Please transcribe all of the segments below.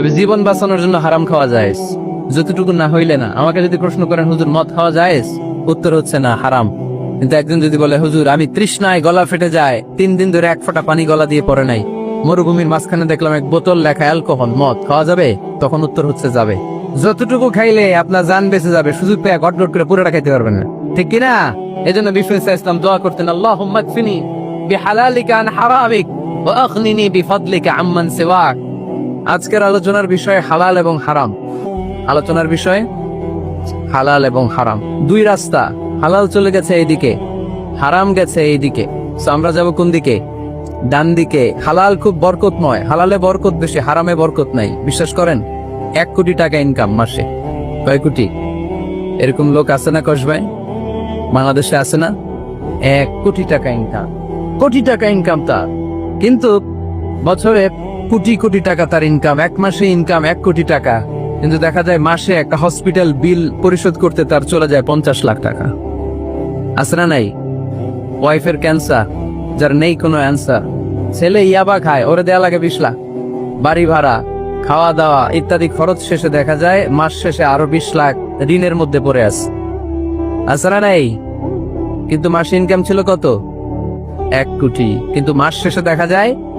তবে জীবন বাঁচানোর জন্য হারাম খাওয়া যায় যতটুকু না হইলে না, আমাকে যদি প্রশ্ন করেন, হুজুর, মদ খাওয়া যায় উত্তর হচ্ছে না, হারাম। কিন্তু একজন যদি বলে, হুজুর, আমি তৃষ্ণায় গলা ফেটে যায় তিন দিন ধরে এক ফোঁটা পানি গলা দিয়ে পড়ে নাই, মরুভূমির মাঝখানে দেখলাম এক বোতল লেখা অ্যালকোহল, মদ, খাওয়া যাবে? তখন উত্তর হচ্ছে যাবে। যতটুকু খাইলে আপনার যান বেঁচে যাবে, সুযোগ পেয়ে গটগট করে পুরোটা খাইতে পারবেন না। ঠিক কিনা এই জন্য বিশ্ব ইসলাম দোয়া করতেন আল্লাহ ফিনি বিহালালিকা হারামিক ওয়া আগনিনি বিফাদলিকা আম্মান সিওয়াক। আজকের আলোচনার বিষয় হালাল এবং হারাম। আলোচনার বিষয় হালাল এবং হারাম। দুই রাস্তা, হালাল চলে গেছে এইদিকে, হারাম গেছে এইদিকে। So, আমরা যাব কোন দিকে? ডান দিকে। হালাল খুব বরকতময়। হালালে বরকত বেশি, হারামে বরকত নাই। বিশ্বাস করেন? এক কোটি টাকা ইনকাম মাসে। কয় কোটি? এরকম লোক আছে না কসবাই? বাংলাদেশে আছে না? এক কোটি টাকা ইনকাম কোটি টাকা ইনকাম তার। কিন্তু বছরে কোটি কোটি টাকা তার ইনকাম এক মাসে ইনকাম এক কোটি টাকা। কিন্তু দেখা যায় মাসে একটা হসপিটাল বিল পরিশোধ করতে তার চলে যায় পঞ্চাশ লাখ টাকা। না নাই? ওয়াইফের ক্যান্সার যার নেই কোনো অ্যান্সার ছেলে ইয়াবা খায়, ওরে দেয়া লাগে বিশ লাখ। বাড়ি ভাড়া, খাওয়া দাওয়া ইত্যাদি খরচ শেষে দেখা যায় মাস শেষে আরও বিশ লাখ ঋণের মধ্যে পড়ে আছে। না নাই? কিন্তু মাসে ইনকাম ছিল কত? এক কোটি। কিন্তু মাস শেষে দেখা যায়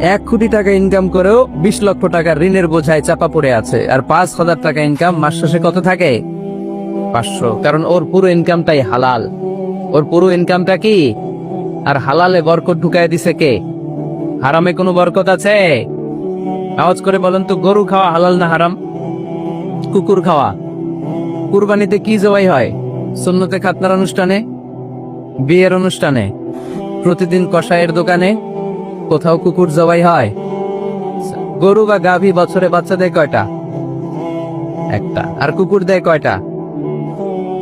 এক কোটি টাকা ইনকাম করেও বিশ লক্ষ টাকা ঋণের বোঝায় চাপা পড়ে আছে। আর পাঁচ হাজার টাকা ইনকাম মাস শেষে কত থাকে? পাঁচশো। কারণ ওর পুরো ইনকামটাই হালাল। ওর পুরো ইনকামটা কি? আর হালালে বরকত ঢুকায় দিছে কে? হারামে কোনো বরকত আছে? আওয়াজ করে বলেন তো, গরু খাওয়া হালাল না হারাম? কুকুর খাওয়া? কুরবানিতে কি জবাই হয়? সুন্নতে খাতনার অনুষ্ঠানে? বিয়ের অনুষ্ঠানে? প্রতিদিন কষায়ের দোকানে? কোথাও কুকুর জবাই হয়। গরু বা গাভী বছরে বাচ্চা দেয় কয়টা? একটা। আর কুকুর দেয় কয়টা?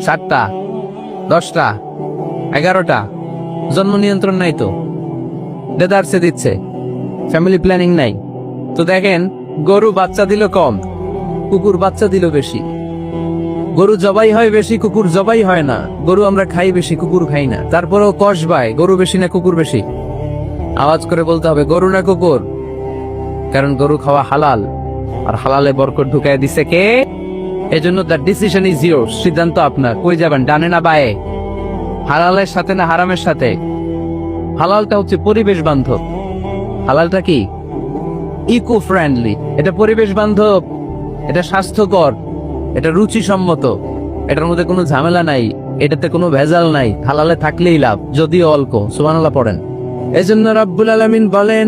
সাতটা। দশটা। এগারোটা। জন্ম নিয়ন্ত্রণ নাই তো। দেদারসে দিচ্ছে। ফ্যামিলি প্ল্যানিং নাই। তো দেখেন, গরু বাচ্চা দিল কম, কুকুর বাচ্চা দিল বেশি। গরু জবাই হয় বেশি, কুকুর জবাই হয় না। গরু আমরা খাই বেশি, কুকুর খাই না। তারপরেও কষ বায়, গরু বেশি না, কুকুর বেশি। আওয়াজ করে বলতে হবে, গরু না কুকুর? কারণ গরু খাওয়া হালাল, আর হালালে বরকত ঢুকায় দিছে কে? এজন্য দ্য ডিসিশন ইজ ইয়োর সিদ্ধান্ত আপনার। কই যাবেন, ডানে না বায়ে? হালালের সাথে না হারামের সাথে? হালালটা হচ্ছে পরিবেশ বান্ধব। হালালটা কি? ইকো ফ্রেন্ডলি এটা পরিবেশ বান্ধব, এটা স্বাস্থ্যকর, এটা রুচিসম্মত। এটার মধ্যে কোনো ঝামেলা নাই, এটাতে কোনো ভেজাল নাই। হালালে থাকলেই লাভ, যদিও অল্প। সুবহানাল্লাহ পড়েন। এজন্য রাব্বুল আলামিন বলেন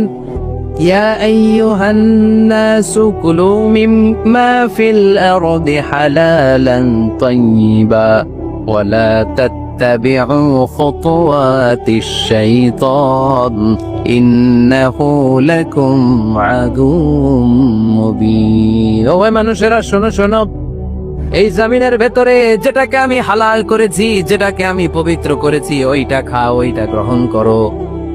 ইয়া আইয়ুহান নাসু কুলু মিম্মা ফিল আরদি হালালান তাইয়্যিবা ওয়ালা تتبعوا خطوات الشيطان إنه لكم عدو مبين ওই মানুষেরা শোনো শোনো এই জামিনের ভেতরে যেটাকে আমি হালাল করেছি যেটাকে আমি পবিত্র করেছি ওইটা খাও ওইটা গ্রহণ করো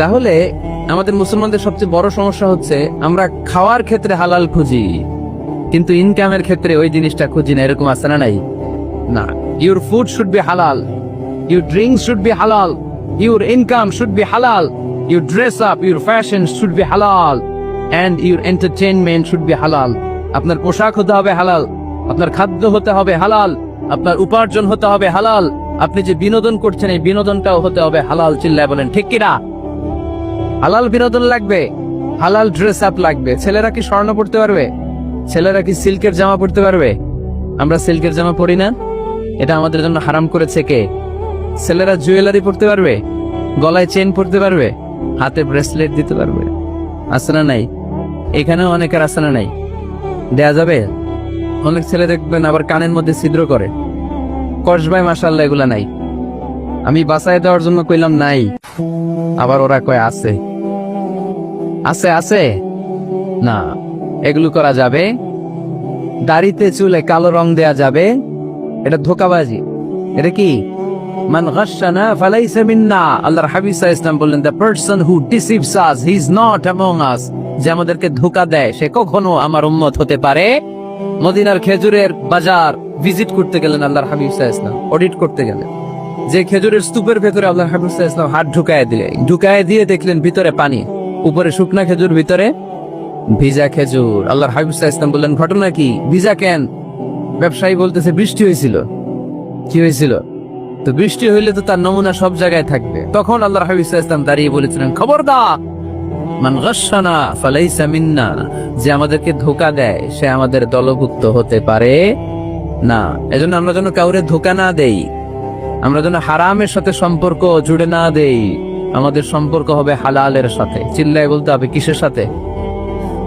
তাহলে আমাদের মুসলমানদের সবচেয়ে বড় সমস্যা হচ্ছে আমরা খাওয়ার ক্ষেত্রে হালাল খুঁজি, কিন্তু ইনকামের ক্ষেত্রে ওই জিনিসটা খুঁজি না, এরকম আছে না নাই? না। Your food should be halal your drinks should be halal your income should be halal your dress up your fashion should be halal and your entertainment should be halal আপনার পোশাক হতে হবে হালাল, আপনার খাদ্য হতে হবে হালাল, আপনার উপার্জন হতে হবে হালাল, আপনি যে বিনোদন করছেন, এই বিনোদনটাও হতে হবে হালাল, চিল্লায় বলেন, ঠিক কিনা? হালাল বিনোদন লাগবে। হালাল ড্রেস আপ লাগবে। ছেলেরা কি স্বর্ণ পড়তে পারবে? ছেলেরা কি সিল্কের জামা পড়তে পারবে? আমরা সিল্কের জামা পরি না? এটা আমাদের জন্য হারাম করেছে কে? ছেলেরা জুয়েলারি পড়তে পারবে? গলায় চেন পড়তে পারবে? হাতে ব্রেসলেট দিতে পারবে? আছে না নাই? এখানেও অনেকের আছে না নাই? দেয়া যাবে? অনেক ছেলে দেখবেন আবার কানের মধ্যে ছিদ্র করে। কসবাই মাসাল্লাহ এগুলা নাই। আমি বাসায় দেওয়ার জন্য কইলাম নাই। আবার ওরা কয়, আছে। আছে আছে? না। এগুলো করা যাবে? দাড়িতে চুলে কালো রং দেয়া যাবে। এটা ধোকাবাজি। এটা কি? মান গাশানা ফালাইসা মিন্না। আল্লাহর হাবিব সাল্লাল্লাহু আলাইহি বললেন the person who deceives us he is not among us যে আমাদেরকে ধোকা দেয়, সে কখনো আমার উম্মত হতে পারে? মদিনার খেজুরের বাজার ভিজিট করতে গেলেন আল্লাহর হাবিব সাল্লাল্লাহু আলাইহি অডিট করতে গেলেন। যে খেজুরের স্তূপের ভেতরে আল্লাহ আলাইহি ওয়াসাল্লাম হাত ঢুকায় দিলে ঢুকায় দিয়ে দেখলেন ভিতরে পানি। উপরে শুকনা খেজুর, ভিতরে ভিজা খেজুর। সাল্লাল্লাহু আলাইহি ওয়াসাল্লাম বললেন, ঘটনা কি? ভিজা কেন? ব্যবসায়ী বলতেছে, বৃষ্টি হয়েছিল। কি হয়েছিল? তো বৃষ্টি হইলে তো তার নমুনা সব জায়গায় থাকবে। তখন আল্লাহ আলাইহি ওয়াসাল্লাম দাঁড়িয়ে বলেছিলেন, খবরদার! মান মিন্না। যে আমাদেরকে ধোকা দেয়, সে আমাদের দলভুক্ত হতে পারে। না, এজন্য আমরা যেন কাউরে ধোকা না দেই। আমরা যেন হারামের সাথে সম্পর্ক জুড়ে না দেই। আমাদের সম্পর্ক হবে হালালের সাথে। চিল্লায় বলতে হবে, কিসের সাথে?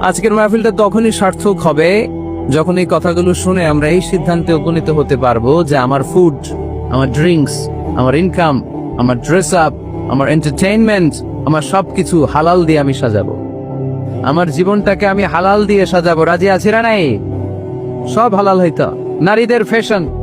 আজকের মাহফিলটা তখনই সার্থক হবে যখন এই কথাগুলো শুনে আমরা এই সিদ্ধান্তে উপনীত হতে পারব যে আমার ফুড আমার ড্রিঙ্কস আমার ইনকাম আমার ড্রেস আপ আমার এন্টারটেইনমেন্ট আমার সবকিছু হালাল দিয়ে আমি সাজাবো। আমার জীবনটাকে আমি হালাল দিয়ে সাজাবো। রাজি আছি না নাই? সব হালাল হইতো। নারীদের ফ্যাশন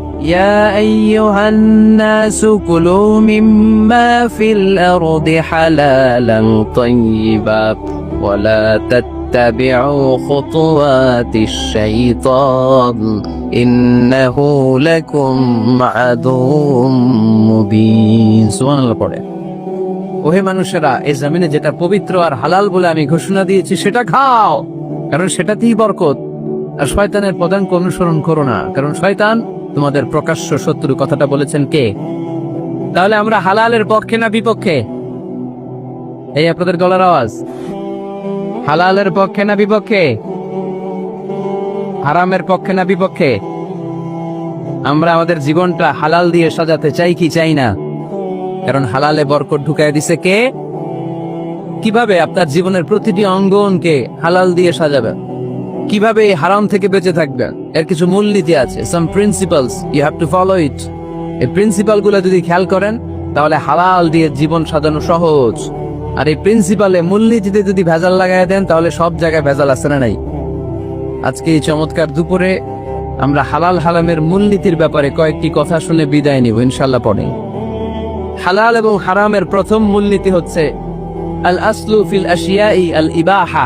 يا أيها الناس كلوا مما في الأرض حلالا طيبا ولا تتبعوا خطوات الشيطان إنه لكم عدو مبين سبحان الله পড়ে ওহে মানুষেরা এই জমিনে যেটা পবিত্র আর হালাল বলে আমি ঘোষণা দিয়েছি সেটা খাও কারণ সেটাতেই বরকত আর শয়তানের পদাঙ্ক অনুসরণ করো না কারণ শয়তান তোমাদের প্রকাশ্য শত্রু কথাটা বলেছেন কে? তাহলে আমরা হালালের পক্ষে না বিপক্ষে? এই আপনাদের গলার আওয়াজ। হালালের পক্ষে না বিপক্ষে? হারামের পক্ষে না বিপক্ষে? আমরা আমাদের জীবনটা হালাল দিয়ে সাজাতে চাই কি চাই না? কারণ হালালে বরকত ঢুকায় দিছে কে? কীভাবে আপনার জীবনের প্রতিটি অঙ্গনকে হালাল দিয়ে সাজাবেন? কীভাবে হারাম থেকে বেঁচে থাকবেন? এর কিছু মূলনীতি আছে some principles you have to follow it এই প্রিন্সিপালগুলো যদি খেয়াল করেন, তাহলে হালাল দিয়ে জীবন সাজানো সহজ। আর এই প্রিন্সিপালে মূলনীতিতে যদি ভেজাল লাগাই দেন, তাহলে সব জায়গায় ভেজাল আছে না নাই? আজকে এই চমৎকার দুপুরে আমরা হালাল হালামের মূলনীতির ব্যাপারে কয়েকটি কথা শুনে বিদায় নিব ইনশাল্লাহ পরে। হালাল এবং হারামের প্রথম মূলনীতি হচ্ছে আল আসলু ফিল আশিয়াই আল ইবাহা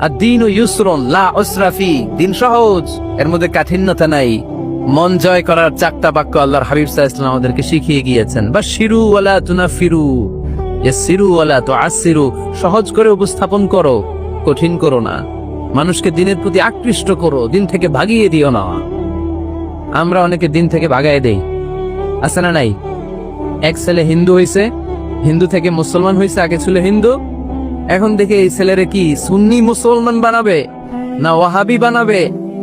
আর দিন ও ইউসরন লা দিন সহজ। এর মধ্যে কাঠিন্যতা নাই। মন জয় করার চারটা বাক্য আল্লাহর হাবিব আলাইহি আমাদেরকে শিখিয়ে গিয়েছেন। বা শিরু ওয়ালা তুনাফিরু ইয়াসিরু ওয়ালা তুআসিরু সহজ করে উপস্থাপন করো, কঠিন করো না। মানুষকে দিনের প্রতি আকৃষ্ট করো, দিন থেকে ভাগিয়ে দিও না। আমরা অনেকে দিন থেকে ভাগায় দেই। আছে না নাই? এক ছেলে হিন্দু হইছে, হিন্দু থেকে মুসলমান হইছে, আগে ছিল হিন্দু। এখন দেখে এই ছেলেরে কি সুন্নি মুসলমান বানাবে? না ওয়াহাবি বানাবে?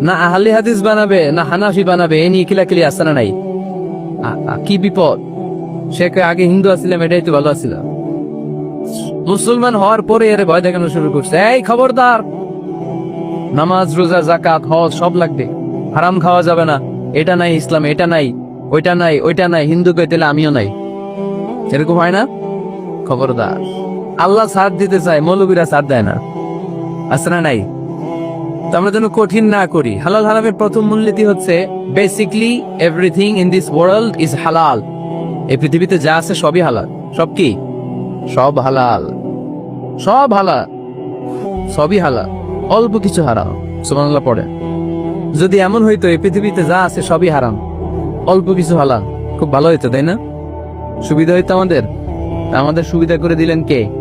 না আহলি হাদিস বানাবে? না হানাফি বানাবে? এ নিয়ে কিলাকিলি আছে না নাই? কি বিপদ? সে আগে হিন্দু আসছিলাম এটাই তো ভালো আসছিলাম মুসলমান হওয়ার পরে এর ভয় দেখানো শুরু করছে। এই খবরদার! নামাজ, রোজা জাকাত হজ সব লাগবে। হারাম খাওয়া যাবে না। এটা নাই ইসলাম, এটা নাই, ওইটা নাই ওইটা নাই হিন্দু তাহলে আমিও নাই। এরকম হয় না? খবরদার। আল্লাহ সাথ দিতে চায়, মৌলবীরা সাথ দেয় না। আছে না নাই? তো আমরা যেন কঠিন না করি। হালাল হারামের প্রথম মূলনীতি হচ্ছে basically everything in this world is halal এই পৃথিবীতে যা আছে সবই হালাল। সব কি? সব হালাল। সব হালাল। সবই হালাল। অল্প কিছু হারাম। সুবহানাল্লাহ, পড়ে। যদি এমন হইতো, এই পৃথিবীতে যা আছে সবই হারাম। অল্প কিছু হালাল। খুব ভালো হইতো, তাই না? সুবিধা হইতো আমাদের। আমাদের সুবিধা করে দিলেন কে?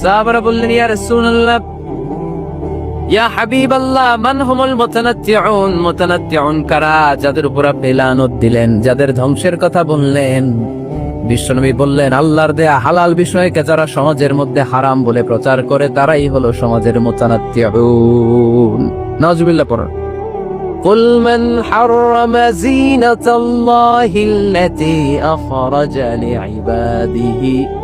সাহাবারা বললেন ইয়া রাসূলুল্লাহ ইয়া হাবিবাল্লাহ মান হুমুল মুতানাত্তিউন মুতানাত্তিউন কারা যাদের উপর আপনি লানত দিলেন যাদের ধ্বংসের কথা বললেন বিশ্বনবী বললেন আল্লাহর দেয়া হালাল বিষয়কে যারা সমাজের মধ্যে হারাম বলে প্রচার করে তারাই হলো সমাজের মুতানাত্তিউন নাউজুবিল্লাহ পড়ুন قل من حرم زينة الله التي أخرج لعباده والطيبات من الرزق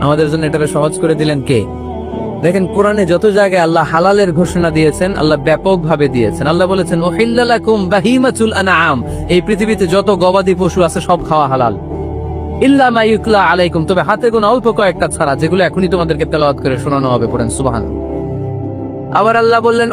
আমাদের জন্য এটাকে সহজ করে দিলেন কে? দেখেন কোরআনে যত জায়গায় আল্লাহ হালালের ঘোষণা দিয়েছেন, আল্লাহ ব্যাপক ভাবে দিয়েছেন। আল্লাহ বলেছেন আনআম। এই পৃথিবীতে যত গবাদি পশু আছে, সব খাওয়া হালাল। আলাইকুম। তবে অল্প কয়েকটা ছাড়া, যেগুলো এখনই তোমাদেরকে করে শোনানো হবে সুবহান আবার আল্লাহ বললেন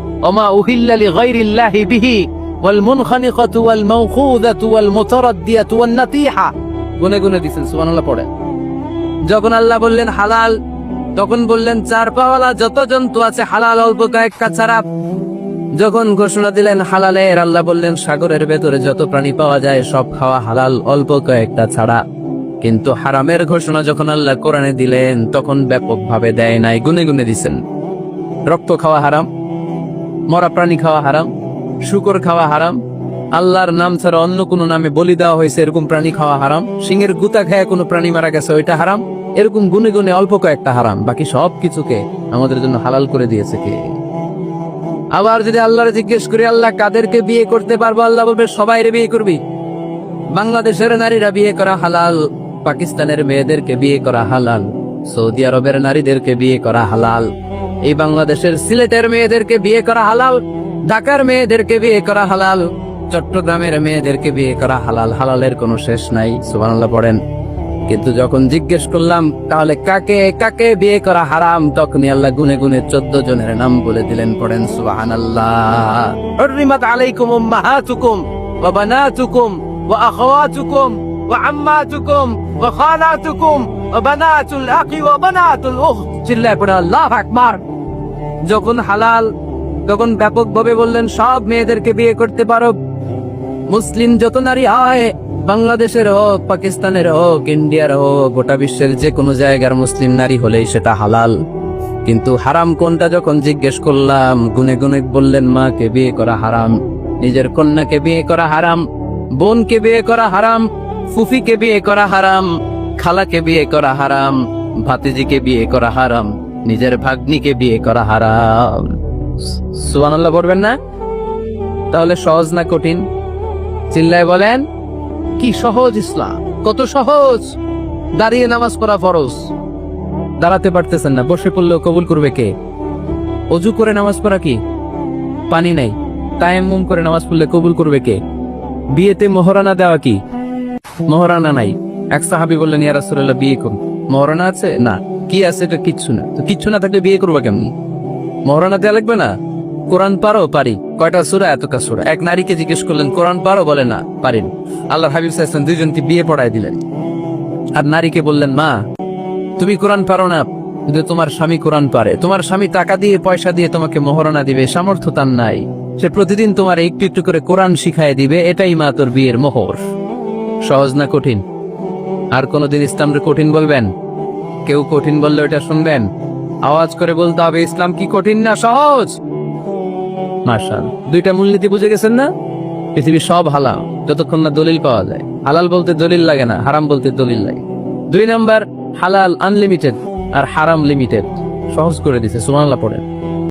অমা উহিল্লালি গাইরিল্লাহি বিহি ওয়াল মুনখানিকাতু ওয়াল মাউখুযাতু ওয়াল মুতারাদ্দিয়াতু ওয়ান নাতিহা গুনে গুনে দিছেন, সুবহানাল্লাহ পড়ে যখন আল্লাহ বললেন হালাল, তখন বললেন চার পাওয়ালা যত জন্তু আছে হালাল, অল্প কয়েকটা ছাড়া যখন ঘোষণা দিলেন হালালে হালালের, আল্লাহ বললেন সাগরের ভেতরে যত প্রাণী পাওয়া যায় সব খাওয়া হালাল, অল্প কয়েকটা ছাড়া। কিন্তু হারামের ঘোষণা যখন আল্লাহ কোরআনে দিলেন, তখন ব্যাপকভাবে দেয় নাই, গুনে গুনে দিছেন। রক্ত খাওয়া হারাম মরা প্রাণী খাওয়া হারাম, শুকর খাওয়া হারাম, আল্লাহর নাম ছাড়া অন্য কোনো নামে বলি দেওয়া হয়েছে এরকম প্রাণী খাওয়া হারাম, সিংহের গুতা খায় কোনো প্রাণী মারা গেছে ওইটা হারাম, এরকম গুনে গুনে অল্প কয়েকটা হারাম, বাকি সব কিছুকে আমাদের জন্য হালাল করে দিয়েছে কে? আবার যদি আল্লাহরে জিজ্ঞেস করি, আল্লাহ কাদেরকে বিয়ে করতে পারব? আল্লাহ বলবে, সবাইরে বিয়ে করবি। বাংলাদেশের নারীরা বিয়ে করা হালাল, পাকিস্তানের মেয়েদেরকে বিয়ে করা হালাল। সৌদি আরবের নারীদেরকে বিয়ে করা হালাল। এই বাংলাদেশের সিলেটের মেয়েদেরকে বিয়ে করা হালাল, ঢাকার মেয়েদেরকে বিয়ে করা হালাল, চট্টগ্রামের মেয়েদেরকে বিয়ে করা হালাল, হালালের কোনো শেষ নাই, সুবহানাল্লাহ পড়েন। কিন্তু যখন জিজ্ঞেস করলাম, তাহলে কাকে কাকে বিয়ে করা হারাম? তখনই আল্লাহ গুনে গুনে চোদ্দ জনের নাম বলে দিলেন, পড়েন হরিমাত আলাইকুম ওয়া বানাতুকুম, ওয়া আখাওয়াতুকুম ওয়া খালাতুকুম ওয়া বানাতুল আখি ওয়া চিল্লায় পড়ে আল্লাহু আকবার। যখন হালাল তখন ব্যাপকভাবে বললেন, সব মেয়েদেরকে বিয়ে করতে পারো। মুসলিম যত নারী হয়, বাংলাদেশের হোক, পাকিস্তানের হোক, ইন্ডিয়ার হোক, গোটা বিশ্বের যে কোনো জায়গার মুসলিম নারী হলেই সেটা হালাল। কিন্তু হারাম কোনটা যখন জিজ্ঞেস করলাম, গুনে গুনে বললেন, মাকে বিয়ে করা হারাম, নিজের কন্যাকে বিয়ে করা হারাম, বোনকে বিয়ে করা হারাম ফুফিকে বিয়ে করা হারাম খালাকে বিয়ে করা হারাম ভাতিজিকে বিয়ে করা হারাম, নিজের ভাগ্নিকে বিয়ে করা হারাম। সুবহানাল্লাহ বলবেন না? তাহলে সহজ না কঠিন? চিল্লায় বলেন, কি সহজ ইসলাম? কত সহজ! দাঁড়িয়ে নামাজ পড়া ফরজ। দাঁড়াতে পারতেছেন না, বসে পড়লেও কবুল করবে কে? অজু করে নামাজ পড়া কি? পানি নাই। তায়াম্মুম করে নামাজ পড়লে কবুল করবে কে? বিয়েতে মোহরানা দেওয়া কি? মোহরানা নাই। এক সাহাবি বললেন, ইয়া রাসূলুল্লাহ, বিয়ে করুন। মোহরানা আছে? না। কি আছে এটা কিচ্ছু না। তো কিচ্ছু না থাকলে বিয়ে করব কেমন? মহারানা দেয়া লাগবে না? কোরআন পারো? পারি। কয়টা সুরা? এতটা সুরা। এক নারীকে জিজ্ঞেস করলেন, কোরআন পারো? বলে, না, পারিন। আল্লাহ হাবিব সাহেব দুইজনকে বিয়ে পড়ায় দিলেন। আর নারীকে বললেন, মা, তুমি কোরআন পারো না, কিন্তু তোমার স্বামী কোরআন পারে। তোমার স্বামী টাকা দিয়ে, পয়সা দিয়ে তোমাকে মহারণা দিবে, সামর্থ্য তার নাই। সে প্রতিদিন তোমার একটু একটু করে কোরআন শিখায় দিবে, এটাই মা তোর বিয়ের মোহর। সহজ না কঠিন? আর কোনোদিন ইসলামরে কঠিন বলবেন? কেউ কঠিন বললে ওটা শুনবেন? আওয়াজ করে বলতে হবে, ইসলাম কি কঠিন না সহজ? মার্শাল দুইটা মূলনীতি বুঝে গেছেন না? পৃথিবীর সব হালাল, যতক্ষণ না দলিল পাওয়া যায়। হালাল বলতে দলিল লাগে না, হারাম বলতে দলিল লাগে। দুই নাম্বার, হালাল আনলিমিটেড আর হারাম লিমিটেড সহজ করে দিছে সুমানলা পড়েন।